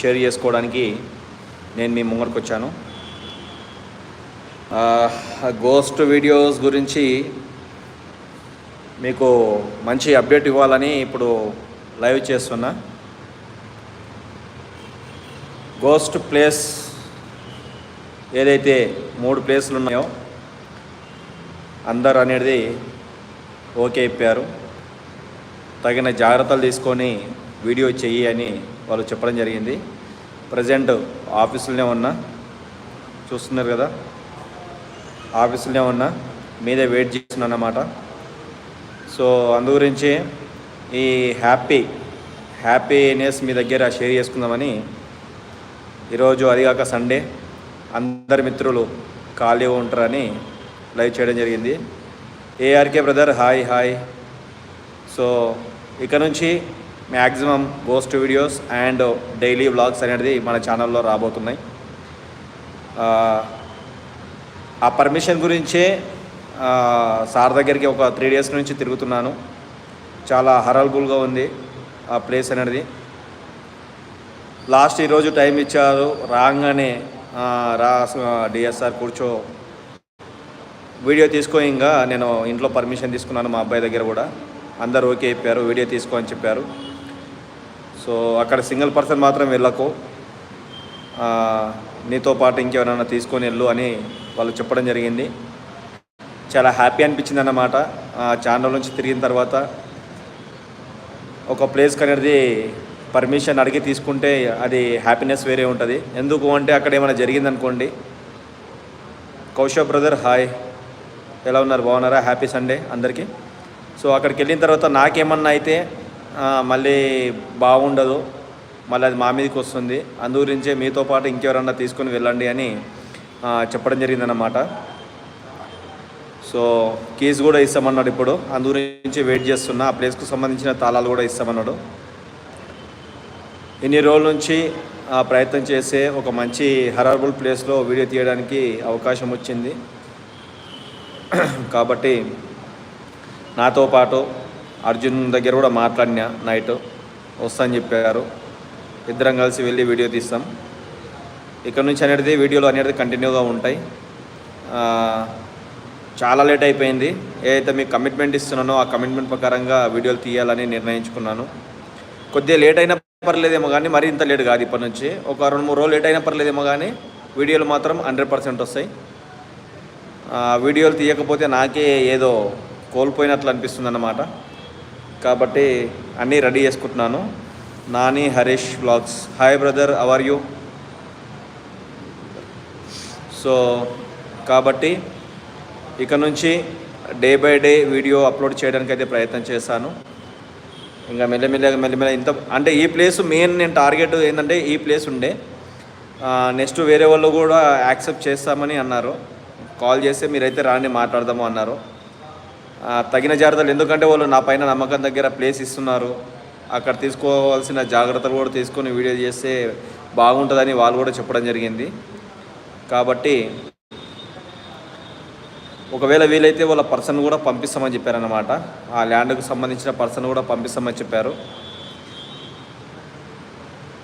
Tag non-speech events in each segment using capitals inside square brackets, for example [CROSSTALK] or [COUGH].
Share చేసుకోవడానికి నేను మీ ముంగరకు వచ్చాను. గోస్ట్ వీడియోస్ గురించి మీకు మంచి అప్డేట్ ఇవ్వాలని ఇప్పుడు లైవ్ చేస్తున్నా. గోస్ట్ ప్లేస్ ఏదైతే మూడు ప్లేసులు ఉన్నాయో అందరు అనేది ఓకే చెప్పారు. తగిన జాగ్రత్తలు తీసుకొని వీడియో చెయ్యి అని వాళ్ళు చెప్పడం జరిగింది. ప్రజెంట్ ఆఫీసులోనే ఉన్నా. చూస్తున్నారు కదా. ఆఫీసులోనే ఉన్నా. మీదే వెయిట్ చేస్తున్నాను అన్నమాట సో అందు గురించి ఈ హ్యాపీ హ్యాపీనెస్ మీ దగ్గర షేర్ చేసుకుందామని ఈరోజు అదిగాక సండే అందరి మిత్రులు ఖాళీ ఉంటారని లైవ్ చేయడం జరిగింది. ARK brother hi hi. So ఇక నుంచి maximum ghost videos and daily vlogs అనేది మన ఛానల్లో రాబోతున్నాయి. ఆ, పర్మిషన్ గురించే సార్ దగ్గరికి ఒక త్రీ డేస్ నుంచి తిరుగుతున్నాను. చాలా హరల్బుల్గా ఉంది ఆ ప్లేస్ అనేది. లాస్ట్ ఈరోజు టైం ఇచ్చారు రాగానే రా డిఎస్ఆర్ కూర్చో. వీడియో తీసుకో ఇంకా నేను ఇంట్లో పర్మిషన్ తీసుకున్నాను మా అబ్బాయి దగ్గర కూడా. అందరు ఓకే చెప్పారు వీడియో తీసుకో అని చెప్పారు. సో అక్కడ సింగిల్ పర్సన్ మాత్రం వెళ్ళకు. నీతో పాటు ఇంకెవరైనా తీసుకొని వెళ్ళు అని వాళ్ళు చెప్పడం జరిగింది. చాలా హ్యాపీ అనిపించింది అన్నమాట ఛానల్ నుంచి తిరిగిన తర్వాత ఒక ప్లేస్కి అనేది పర్మిషన్ అడిగి తీసుకుంటే అది హ్యాపీనెస్ వేరే ఉంటుంది. ఎందుకు అంటే అక్కడ ఏమైనా జరిగిందనుకోండి. Kaushav brother hi. ఎలా ఉన్నారు? బాగున్నారా? హ్యాపీ సండే అందరికీ. సో అక్కడికి వెళ్ళిన తర్వాత నాకేమన్నా అయితే మళ్ళీ బాగుండదు. మళ్ళీ అది మా మీదకి వస్తుంది. అందు గురించే మీతో పాటు ఇంకెవరన్నా తీసుకొని వెళ్ళండి అని చెప్పడం జరిగిందన్నమాట. సో కీస్ కూడా ఇస్తామన్నాడు ఇప్పుడు. అందు గురించి వెయిట్ చేస్తున్నా. ఆ ప్లేస్కు సంబంధించిన తాళాలు కూడా ఇస్తామన్నాడు. ఇన్ని రోజుల నుంచి ప్రయత్నం చేసే ఒక మంచి హరబుల్ ప్లేస్లో వీడియో తీయడానికి అవకాశం వచ్చింది. [CLEARS THROAT] కాబట్టి నాతో పాటు అర్జున్ దగ్గర కూడా మాట్లాడినా నైట్. వస్తా అని చెప్పారు. ఇద్దరం కలిసి వెళ్ళి వీడియో తీస్తాం. ఇక్కడ నుంచి అనేది వీడియోలు అనేది కంటిన్యూగా ఉంటాయి. చాలా లేట్ అయిపోయింది. ఏదైతే మీకు కమిట్మెంట్ ఇస్తున్నానో ఆ కమిట్మెంట్ ప్రకారంగా వీడియోలు తీయాలని నిర్ణయించుకున్నాను. కొద్దిగా లేట్ అయినా పర్లేదేమో కానీ మరీ ఇంత లేట్ కాదు ఇప్పటి నుంచి. ఒక రెండు మూడు రోజులు లేట్ అయినా పర్లేదేమో కానీ వీడియోలు మాత్రం హండ్రెడ్ పర్సెంట్ వస్తాయి. వీడియోలు తీయకపోతే నాకే ఏదో కోల్పోయినట్లు అనిపిస్తుంది అన్నమాట కాబట్టి అన్నీ రెడీ చేసుకుంటున్నాను. Nani Harish blogs. Hi brother how are you so కాబట్టి ఇక నుంచి day by day video upload చేయడానికి అయితే ప్రయత్నం చేశాను. ఇంకా మెల్లమెల్లగా మెల్లమెల్ల ఇంత అంటే ఈ ప్లేస్ మెయిన్ నేను టార్గెట్ ఏంటంటే ఈ ప్లేస్ ఉండే. నెక్స్ట్ వేరే వాళ్ళు కూడా యాక్సెప్ట్ చేస్తామని అన్నారు. కాల్ చేస్తే మీరైతే రాని మాట్లాడదాము అన్నారు. తగిన జాగ్రత్తలు. ఎందుకంటే వాళ్ళు నా పైన నమ్మకం దగ్గర ప్లేస్ ఇస్తున్నారు. అక్కడ తీసుకోవాల్సిన జాగ్రత్తలు కూడా తీసుకొని వీడియో చేస్తే బాగుంటుందని వాళ్ళు కూడా చెప్పడం జరిగింది. కాబట్టి ఒకవేళ వీలైతే వాళ్ళ పర్సన్ కూడా పంపిస్తామని చెప్పారన్నమాట. ఆ ల్యాండ్కు సంబంధించిన పర్సన్ కూడా పంపిస్తామని చెప్పారు.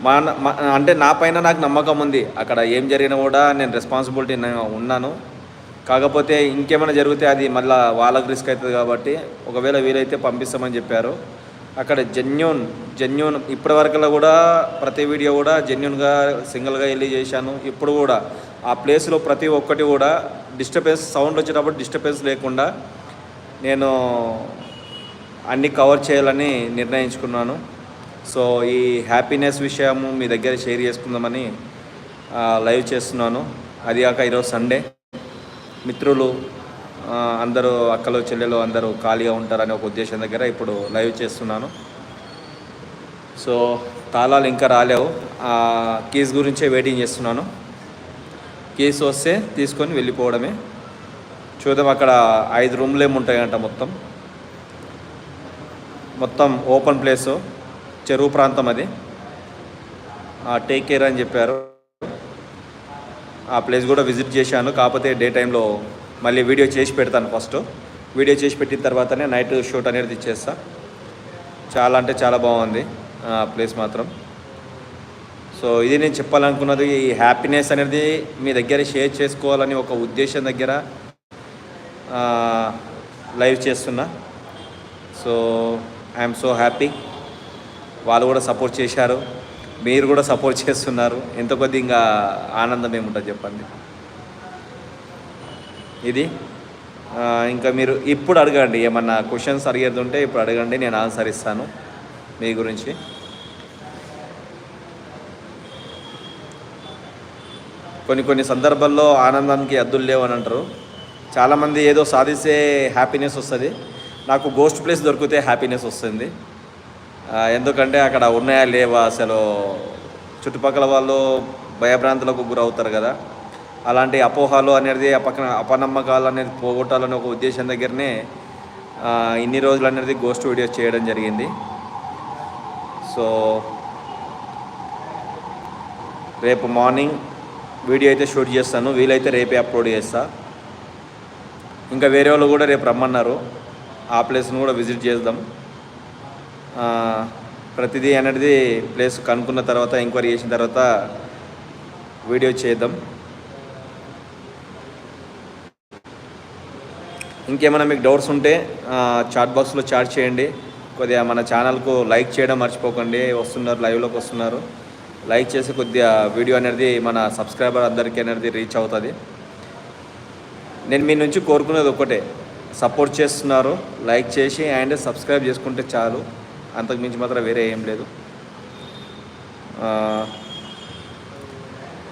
మా మా- అంటే నా పైన నాకు నమ్మకం ఉంది. అక్కడ ఏం జరిగినా కూడా నేను రెస్పాన్సిబిలిటీ ఉన్నాను. కాకపోతే ఇంకేమైనా జరిగితే అది మళ్ళీ వాళ్ళకి రిస్క్ అవుతుంది కాబట్టి ఒకవేళ వీలైతే పంపిస్తామని చెప్పారు. అక్కడ జెన్యున్ జెన్యున్ ఇప్పటి వరకులో కూడా ప్రతి వీడియో కూడా జెన్యున్గా సింగిల్గా వెళ్ళి చేశాను. ఇప్పుడు కూడా ఆ ప్లేస్లో ప్రతి ఒక్కటి కూడా డిస్టర్బెన్స్ సౌండ్ వచ్చేటప్పుడు డిస్టర్బెన్స్ లేకుండా నేను అన్నీ కవర్ చేయాలని నిర్ణయించుకున్నాను. సో ఈ హ్యాపీనెస్ విషయము మీ దగ్గర షేర్ చేసుకుందామని లైవ్ చేస్తున్నాను. అది కాక ఈరోజు సండే మిత్రులు అందరూ అక్కలు చెల్లెలు అందరూ ఖాళీగా ఉంటారనే ఒక ఉద్దేశం దగ్గర ఇప్పుడు లైవ్ చేస్తున్నాను. సో తాళాలు ఇంకా రాలేవు. ఆ కీస్ గురించే వెయిటింగ్ చేస్తున్నాను. కీస్ వస్తే తీసుకొని వెళ్ళిపోవడమే. చూద్దాం అక్కడ ఐదు రూమ్లు ఏమి ఉంటాయంట మొత్తం. మొత్తం ఓపెన్ ప్లేసు చెరువు ప్రాంతం అది. టేక్ కేర్ అని చెప్పారు. ఆ ప్లేస్ కూడా విజిట్ చేశాను. కాకపోతే డే టైంలో మళ్ళీ వీడియో చేసి పెడతాను ఫస్ట్ వీడియో చేసి పెట్టిన తర్వాతనే నైట్ షూట్ అనేది ఇచ్చేస్తా చాలా అంటే చాలా బాగుంది. ఆ ప్లేస్ మాత్రం. సో ఇది నేను చెప్పాలనుకున్నది ఈ హ్యాపీనెస్ అనేది మీ దగ్గర షేర్ చేసుకోవాలని ఒక ఉద్దేశం దగ్గర లైవ్ చేస్తున్నా. సో ఐఎమ్ సో హ్యాపీ వాళ్ళు కూడా సపోర్ట్ చేశారు. మీరు కూడా సపోర్ట్ చేస్తున్నారు. ఎంత కొద్ది ఇంకా ఆనందం ఏముంటుంది చెప్పండి? ఇది? ఇంకా మీరు ఇప్పుడు అడగండి. ఏమన్నా క్వశ్చన్స్ అడిగేది ఉంటే ఇప్పుడు అడగండి నేను ఆన్సర్ ఇస్తాను మీ గురించి. కొన్ని కొన్ని సందర్భాల్లో ఆనందానికి అద్దులు లేవు అని అంటారు. చాలామంది ఏదో సాధిస్తే హ్యాపీనెస్ వస్తుంది. నాకు గోస్ట్ ప్లేస్ దొరికితే హ్యాపీనెస్ వస్తుంది. ఎందుకంటే అక్కడ ఉన్నాయా లేవా అసలు? చుట్టుపక్కల వాళ్ళు భయభ్రాంతులకు గురవుతారు కదా. అలాంటి అపోహలు అనేది అపక అపనమ్మకాలు అనేది పోగొట్టాలని ఒక ఉద్దేశం దగ్గరనే ఇన్ని రోజులు అనేది గోస్ట్ వీడియోస్ చేయడం జరిగింది. సో రేపు మార్నింగ్ వీడియో అయితే షూట్ చేస్తాను. వీలైతే రేపే అప్లోడ్ చేస్తా. ఇంకా వేరే వాళ్ళు కూడా రేపు రమ్మన్నారు. ఆ ప్లేస్ను కూడా విజిట్ చేద్దాం. ప్రతిదీ అనేది ప్లేస్ కనుక్కున్న తర్వాత ఎంక్వైరీ చేసిన తర్వాత వీడియో చేద్దాం. ఇంకేమైనా మీకు డౌట్స్ ఉంటే చాట్ బాక్స్లో చాట్ చేయండి. కొద్దిగా మన ఛానల్కు లైక్ చేయడం మర్చిపోకండి. వస్తున్నారు లైవ్లోకి వస్తున్నారు. లైక్ చేసి కొద్దిగా వీడియో అనేది మన సబ్స్క్రైబర్ అందరికీ అనేది రీచ్ అవుతుంది. నేను మీ నుంచి కోరుకునేది ఒకటే సపోర్ట్ చేస్తున్నారు లైక్ చేసి అండ్ సబ్స్క్రైబ్ చేసుకుంటే చాలు. అంతకు మించి మాత్రం వేరే ఏం లేదు.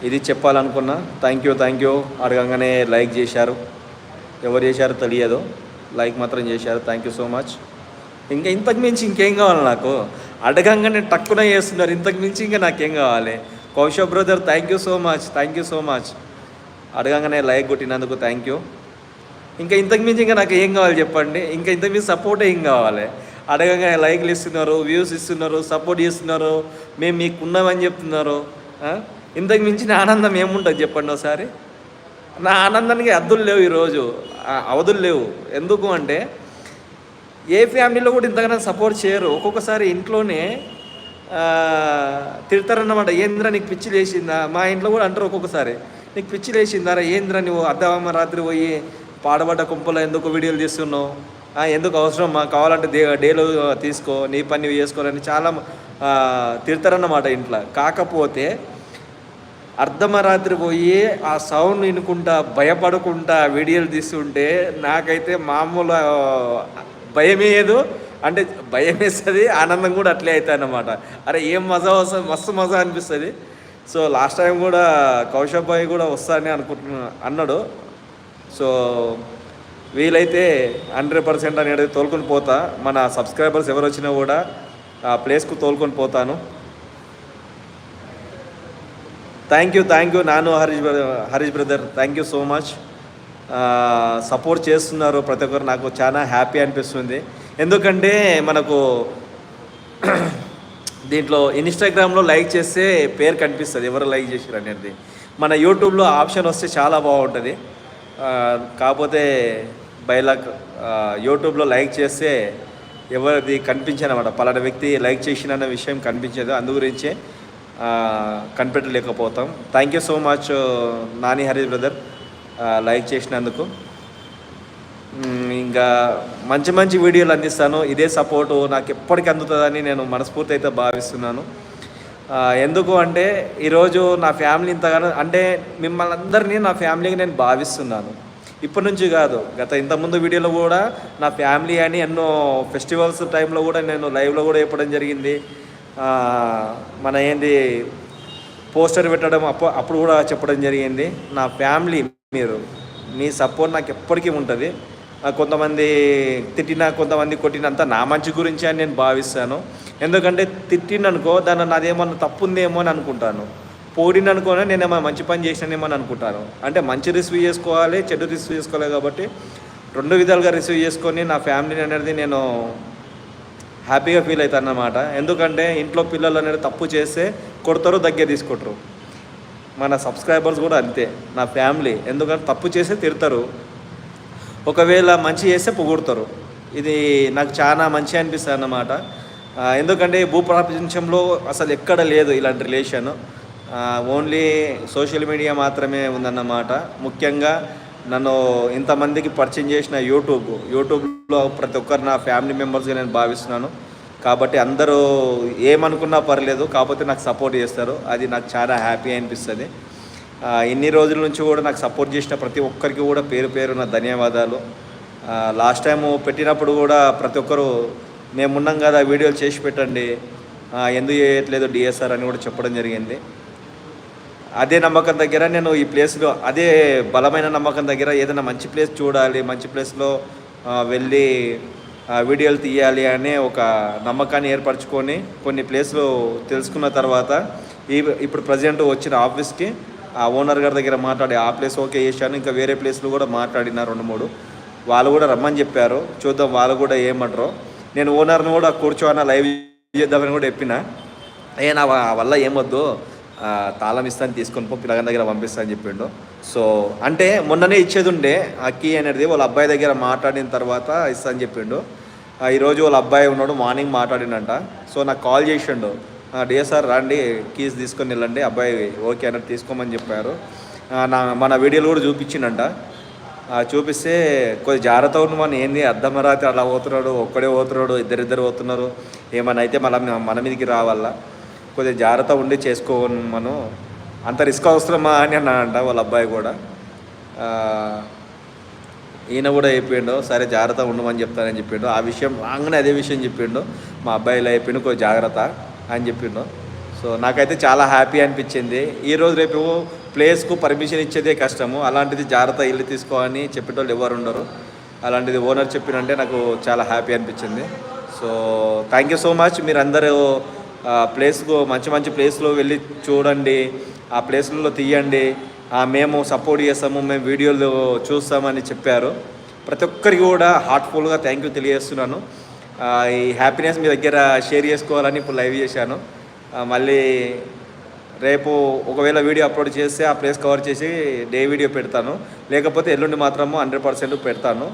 ఇది చెప్పాలనుకున్నా థ్యాంక్ యూ థ్యాంక్ యూ అడగంగానే లైక్ చేశారు. ఎవరు చేశారో తెలియదు. లైక్ మాత్రం చేశారు. థ్యాంక్ యూ సో మచ్ ఇంకా ఇంతకు మించి ఇంకేం కావాలి నాకు? అడగంగానే టక్కున చేస్తున్నారు. ఇంతకు మించి ఇంకా నాకేం కావాలి? Kaushav brother thank you so much thank you so much అడగంగానే లైక్ కొట్టినందుకు థ్యాంక్ యూ ఇంకా ఇంతకు మించి ఇంకా నాకు ఏం కావాలి చెప్పండి? ఇంకా ఇంతకు మించి సపోర్ట్ ఏం కావాలి? అడగగా లైక్లు ఇస్తున్నారు వ్యూస్ ఇస్తున్నారు సపోర్ట్ చేస్తున్నారు మేము మీకు ఉన్నామని చెప్తున్నారు ఇంతకు మించిన ఆనందం ఏముంటుంది చెప్పండి ఒకసారి. నా ఆనందానికి అద్దులు లేవు ఈరోజు అవధులు లేవు. ఎందుకు అంటే ఏ ఫ్యామిలీలో కూడా ఇంతకన్నా సపోర్ట్ చేయరు. ఒక్కొక్కసారి ఇంట్లోనే తిడతారన్నమాట ఏంద్రా నీకు పిచ్చి లేచిందా? మా ఇంట్లో కూడా అంటారు ఒక్కొక్కసారి నీకు పిచ్చి లేచిందారా? ఏంద్రా నువ్వు అర్ధమ్మ రాత్రి పోయి పాడబడ్డ కుంపలో ఎందుకు వీడియోలు తీస్తున్నావు? ఎందుకు అవసరం? మా కావాలంటే డే డేలో తీసుకో నీ పని నువ్వు చేసుకోవాలని చాలా తిడతారన్నమాట ఇంట్లో. కాకపోతే అర్ధమరాత్రి పోయి ఆ సౌండ్ వినుకుంటా భయపడకుండా వీడియోలు తీస్తుంటే నాకైతే మామూలు భయమేయదు అంటే భయం వేస్తుంది ఆనందం కూడా అట్లే అవుతుంది అన్నమాట అరే ఏం మజా వస్తుంది? మస్తు మజా అనిపిస్తుంది. సో లాస్ట్ టైం కూడా కౌశబ్ భాయ్ కూడా వస్తానని అనుకుంటున్నా అన్నాడు. సో వీలైతే హండ్రెడ్ పర్సెంట్ అనేది తోలుకొని పోతా. మన సబ్స్క్రైబర్స్ ఎవరు వచ్చినా కూడా ఆ ప్లేస్కు తోలుకొని పోతాను. థ్యాంక్ యూ థ్యాంక్ యూ నాను Harish brother Harish brother thank you so much support చేస్తున్నారు ప్రతి ఒక్కరు. నాకు చాలా హ్యాపీ అనిపిస్తుంది. ఎందుకంటే మనకు [CLEARS THROAT] దీంట్లో ఇన్స్టాగ్రామ్లో లైక్ చేస్తే పేరు కనిపిస్తుంది. ఎవరు లైక్ చేశారు అనేది. మన యూట్యూబ్లో ఆప్షన్ వస్తే చాలా బాగుంటుంది. కాకపోతే బైలాక్ యూట్యూబ్లో లైక్ చేస్తే ఎవరిది కనిపించనమాట పలానా వ్యక్తి లైక్ చేసిన విషయం కనిపించదు. అందు గురించే కనిపెట్టలేకపోతాం. Thank you so much Nani Hari brother like చేసినందుకు. ఇంకా మంచి మంచి వీడియోలు అందిస్తాను. ఇదే సపోర్టు నాకు ఎప్పటికీ అందుతుందని నేను మనస్ఫూర్తి అయితే భావిస్తున్నాను. ఎందుకు అంటే ఈరోజు నా ఫ్యామిలీ ఇంతగానో అంటే మిమ్మల్ని అందరినీ నా ఫ్యామిలీకి నేను భావిస్తున్నాను. ఇప్పటి నుంచి కాదు గత ఇంతకుముందు వీడియోలో కూడా నా ఫ్యామిలీ అని ఎన్నో ఫెస్టివల్స్ టైంలో కూడా నేను లైవ్లో కూడా చెప్పడం జరిగింది. మన ఏంది పోస్టర్ పెట్టడం అప్పు అప్పుడు కూడా చెప్పడం జరిగింది. నా ఫ్యామిలీ మీరు మీ సపోర్ట్ నాకు ఎప్పటికీ ఉంటుంది. కొంతమంది తిట్టినా కొంతమంది కొట్టినంత నా మంచి గురించి అని నేను భావిస్తాను. ఎందుకంటే తిట్టిననుకో దాన్ని నాదేమన్నా తప్పు ఉందేమో అని అనుకుంటాను. పోడిననుకోనే నేను ఏమైనా మంచి పని చేసినానేమో అని అనుకుంటాను. అంటే మంచి రిసీవ్ చేసుకోవాలి చెడు రిసీవ్ చేసుకోవాలి కాబట్టి రెండు విధాలుగా రిసీవ్ చేసుకొని నా ఫ్యామిలీని అనేది నేను హ్యాపీగా ఫీల్ అవుతాను అన్నమాట ఎందుకంటే ఇంట్లో పిల్లలు అనేది తప్పు చేస్తే కొడతారు దగ్గర తీసుకుంటారు. మన సబ్స్క్రైబర్స్ కూడా అంతే నా ఫ్యామిలీ. ఎందుకంటే తప్పు చేస్తే తిడతారు. ఒకవేళ మంచి చేస్తే పొగుడతారు. ఇది నాకు చాలా మంచి అనిపిస్తుంది అన్నమాట ఎందుకంటే భూప్రపంచంలో అసలు ఎక్కడ లేదు ఇలాంటి రిలేషన్. ఓన్లీ సోషల్ మీడియా మాత్రమే ఉందన్నమాట. ముఖ్యంగా నన్ను ఇంతమందికి పరిచయం చేసిన యూట్యూబ్. యూట్యూబ్లో ప్రతి ఒక్కరు నా ఫ్యామిలీ మెంబర్స్గా నేను భావిస్తున్నాను. కాబట్టి అందరూ ఏమనుకున్నా పర్లేదు కాకపోతే నాకు సపోర్ట్ చేస్తారు. అది నాకు చాలా హ్యాపీ అనిపిస్తుంది. ఇన్ని రోజుల నుంచి కూడా నాకు సపోర్ట్ చేసిన ప్రతి ఒక్కరికి కూడా పేరు పేరు నా ధన్యవాదాలు లాస్ట్ టైం పెట్టినప్పుడు కూడా ప్రతి ఒక్కరు మేము ఉన్నాం కదా వీడియోలు చేసి పెట్టండి. ఎందుకు చేయట్లేదు డిఎస్ఆర్ అని కూడా చెప్పడం జరిగింది. అదే నమ్మకం దగ్గర నేను ఈ ప్లేస్లో అదే బలమైన నమ్మకం దగ్గర ఏదైనా మంచి ప్లేస్ చూడాలి మంచి ప్లేస్లో వెళ్ళి వీడియోలు తీయాలి అనే ఒక నమ్మకాన్ని ఏర్పరచుకొని కొన్ని ప్లేస్లు తెలుసుకున్న తర్వాత ఈ ఇప్పుడు ప్రజెంట్ వచ్చిన ఆఫీస్కి ఆ ఓనర్ గారి దగ్గర మాట్లాడి ఆ ప్లేస్ ఓకే చేశాను ఇంకా వేరే ప్లేస్లు కూడా మాట్లాడిన రెండు మూడు. వాళ్ళు కూడా రమ్మని చెప్పారు. చూద్దాం వాళ్ళు కూడా ఏమంటారో. నేను ఓనర్ని కూడా కూర్చోన్న లైవ్ చేద్దామని కూడా చెప్పిన. ఏ నా వల్ల ఏమొద్దు. తాళం ఇస్తాను తీసుకొని పో పిల్లగాని దగ్గర పంపిస్తా అని చెప్పిండు. సో అంటే మొన్ననే ఇచ్చేది ఉండే ఆ కీ అనేది వాళ్ళ అబ్బాయి దగ్గర మాట్లాడిన తర్వాత ఇస్తా అని చెప్పిండు. ఈరోజు వాళ్ళ అబ్బాయి ఉన్నాడు మార్నింగ్ మాట్లాడినంట. సో నాకు కాల్ చేసిండు. డిఎస్ఆర్ రండి కీస్ తీసుకొని వెళ్ళండి అబ్బాయి ఓకే అన్నట్టు తీసుకోమని చెప్పారు. నా మన వీడియోలు కూడా చూపించిండంట. చూపిస్తే కొద్ది జాగ్రత్త ఉన్న మన ఏంది అర్ధమరాత్రి అలా పోతున్నాడు ఒక్కడే పోతున్నాడు ఇద్దరిద్దరు పోతున్నారు ఏమైనా అయితే మళ్ళీ మన మీదకి రావాలా. కొద్దిగా జాగ్రత్త ఉండి చేసుకోను మనం. అంత రిస్క్ అవసరమా అని అన్నాడంట వాళ్ళ అబ్బాయి కూడా. ఈయన కూడా అయిపోయిండు సరే జాగ్రత్త ఉండమని చెప్తానని చెప్పిండు. ఆ విషయం రాగానే అదే విషయం చెప్పిండు. మా అబ్బాయిలో అయిపోయిండు చెప్పిండు కొద్ది జాగ్రత్త. అని చెప్పిండు సో నాకైతే చాలా హ్యాపీ అనిపించింది. ఈ రోజు రేపు ప్లేస్కు పర్మిషన్ ఇచ్చేదే కష్టము. అలాంటిది జాగ్రత్త ఇల్లు తీసుకో అని చెప్పేటోళ్ళు ఎవరు ఉండరు. అలాంటిది ఓనర్ చెప్పినంటే నాకు చాలా హ్యాపీ అనిపించింది. So thank you so much. మీరందరూ ప్లేస్కు మంచి మంచి ప్లేస్లో వెళ్ళి చూడండి. ఆ ప్లేస్లలో తీయండి. మేము సపోర్ట్ చేస్తాము. మేము వీడియోలు చూస్తామని చెప్పారు. ప్రతి ఒక్కరికి కూడా హార్ట్ఫుల్గా థ్యాంక్ యూ తెలియజేస్తున్నాను. ఈ హ్యాపీనెస్ మీ దగ్గర షేర్ చేసుకోవాలని ఇప్పుడు లైవ్ చేశాను. మళ్ళీ రేపు ఒకవేళ వీడియో అప్లోడ్ చేస్తే ఆ ప్లేస్ కవర్ చేసి డే వీడియో పెడతాను. లేకపోతే ఎల్లుండి మాత్రము హండ్రెడ్ పర్సెంట్ పెడతాను.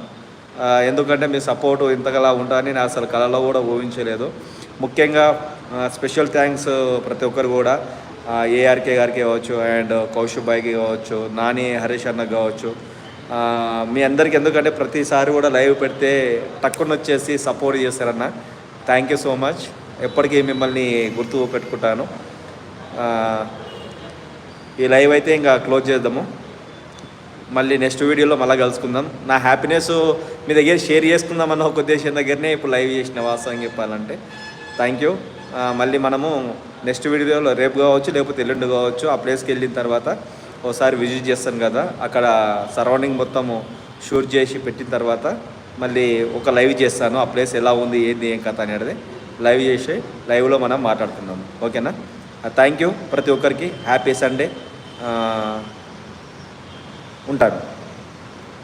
ఎందుకంటే మీ సపోర్ట్ ఇంతగలా ఉంటారని నేను అసలు కళలో కూడా ఊహించలేదు. ముఖ్యంగా స్పెషల్ థ్యాంక్స్ ప్రతి ఒక్కరు కూడా ఏఆర్కే గారికి కావచ్చు అండ్ కౌశిక్ బాయ్కి కావచ్చు నాని హరీష్ అన్నకి కావచ్చు మీ అందరికి ఎందుకంటే ప్రతిసారి కూడా లైవ్ పెడితే టక్కున వచ్చేసి సపోర్ట్ చేశారన్న. థ్యాంక్ యూ సో మచ్ ఎప్పటికీ మిమ్మల్ని గుర్తు పెట్టుకుంటాను. ఈ లైవ్ అయితే ఇంకా క్లోజ్ చేద్దాము. మళ్ళీ నెక్స్ట్ వీడియోలో మళ్ళీ కలుసుకుందాం. నా హ్యాపీనెస్ మీ దగ్గర షేర్ చేసుకుందాం అన్న ఒక ఉద్దేశం దగ్గరనే ఇప్పుడు లైవ్ చేసిన వాస్తవం చెప్పాలంటే. థ్యాంక్ యూ మళ్ళీ మనము నెక్స్ట్ వీడియోలో రేపు కావచ్చు లేకపోతే ఎల్లుండి కావచ్చు ఆ ప్లేస్కి వెళ్ళిన తర్వాత ఒకసారి విజిట్ చేస్తాను కదా అక్కడ సరౌండింగ్ మొత్తము షూట్ చేసి పెట్టిన తర్వాత మళ్ళీ ఒక లైవ్ చేస్తాను ఆ ప్లేస్ ఎలా ఉంది ఏంది ఏం కథ అనేది లైవ్ చేసి లైవ్లో మనం మాట్లాడుతున్నాం ఓకేనా? Thank you. ప్రతి ఒక్కరికి హ్యాపీ సండే. ఉంటాను.